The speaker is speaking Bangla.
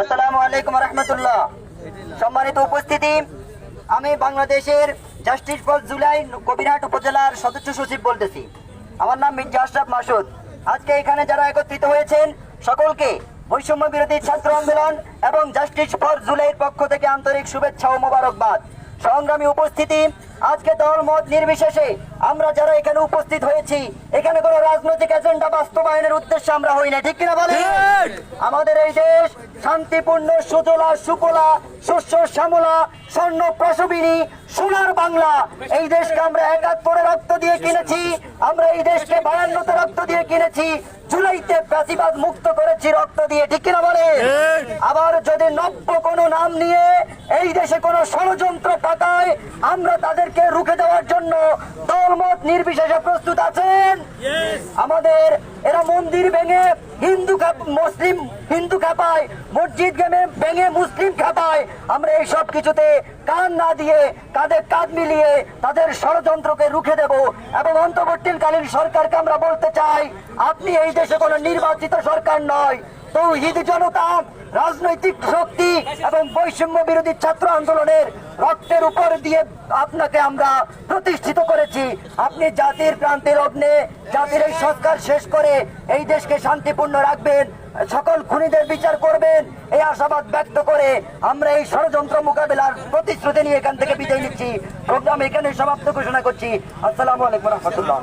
আসসালামু আলাইকুম রহমতুল্লাহ। সম্মানিত উপস্থিতি, আমি বাংলাদেশের জাস্টিস ফর জুলাই কবিরহাট উপজেলার সদস্য সচিব বলতেছি। আমার নাম মির্জা আশরাফ মাসুদ। আজকে এখানে যারা একত্রিত হয়েছেন, সকলকে বৈষম্য বিরোধী ছাত্র আন্দোলন এবং জাস্টিস ফর জুলাইয়ের পক্ষ থেকে আন্তরিক শুভেচ্ছা ও মোবারকবাদ। সংগ্রামী উপস্থিতি আজকে দল মত নির্বিশেষে আমরা যারা এখানে উপস্থিত হয়েছি এখানে কোনো রাজনৈতিক এজেন্ডা বাস্তবায়নের উদ্দেশ্যে আমরা হই না ঠিক কিনা বলেন? আমাদের এই দেশ শান্তিপূর্ণ সুজলা সুফলা শস্য শ্যামলা স্বর্ণ প্রসবিনী সোনার বাংলা। এই দেশকে আমরা একাত্তরে রক্ত দিয়ে কিনেছি আমরা এই দেশকে বায়ান্নতে রক্ত দিয়ে কিনেছি জুলাইতে প্রাচীবাদ মুক্ত করেছি রক্ত দিয়ে ঠিক কিনা বলে আবার যদি নব্য কোনো নাম নিয়ে এই দেশে কোনো ষড়যন্ত্র পাকায় আমরা তাদেরকে রুখে দেওয়ার জন্য দলমত নির্বিশেষে প্রস্তুত আছেন? আমাদের এরা মন্দির ভেঙে হিন্দু মুসলিম হিন্দু খাপায় মসজিদ গেমে ভেঙে মুসলিম খাপায় আমরা এই সব কিছুতে কান না দিয়ে কাঁধে কাঁধ মিলিয়ে তাদের ষড়যন্ত্রকে রুখে দেব এবং অন্তর্বর্তীকালীন সরকারকে আমরা বলতে চাই আপনি এই দেশে কোনো নির্বাচিত সরকার নয়। তৌহিদ জনতা রাজনৈতিক শক্তি এবং বৈষম্য বিরোধী ছাত্র আন্দোলনের রক্তের উপর দিয়ে আপনাকে আমরা প্রতিষ্ঠিত করেছি। আপনি জাতির প্রান্তের অগ্নে, জাতির এই সংস্কার শেষ করে এই দেশকে শান্তিপূর্ণ রাখবেন, সকল খুনিদের বিচার করবেন, এই আশাবাদ ব্যক্ত করে আমরা এই ষড়যন্ত্র মোকাবেলার প্রতিশ্রুতি নিয়ে এখান থেকে বিদায় নিচ্ছি। প্রোগ্রাম এখানে সমাপ্ত ঘোষণা করছি। আসসালামু আলাইকুম রহমতুল্লাহ।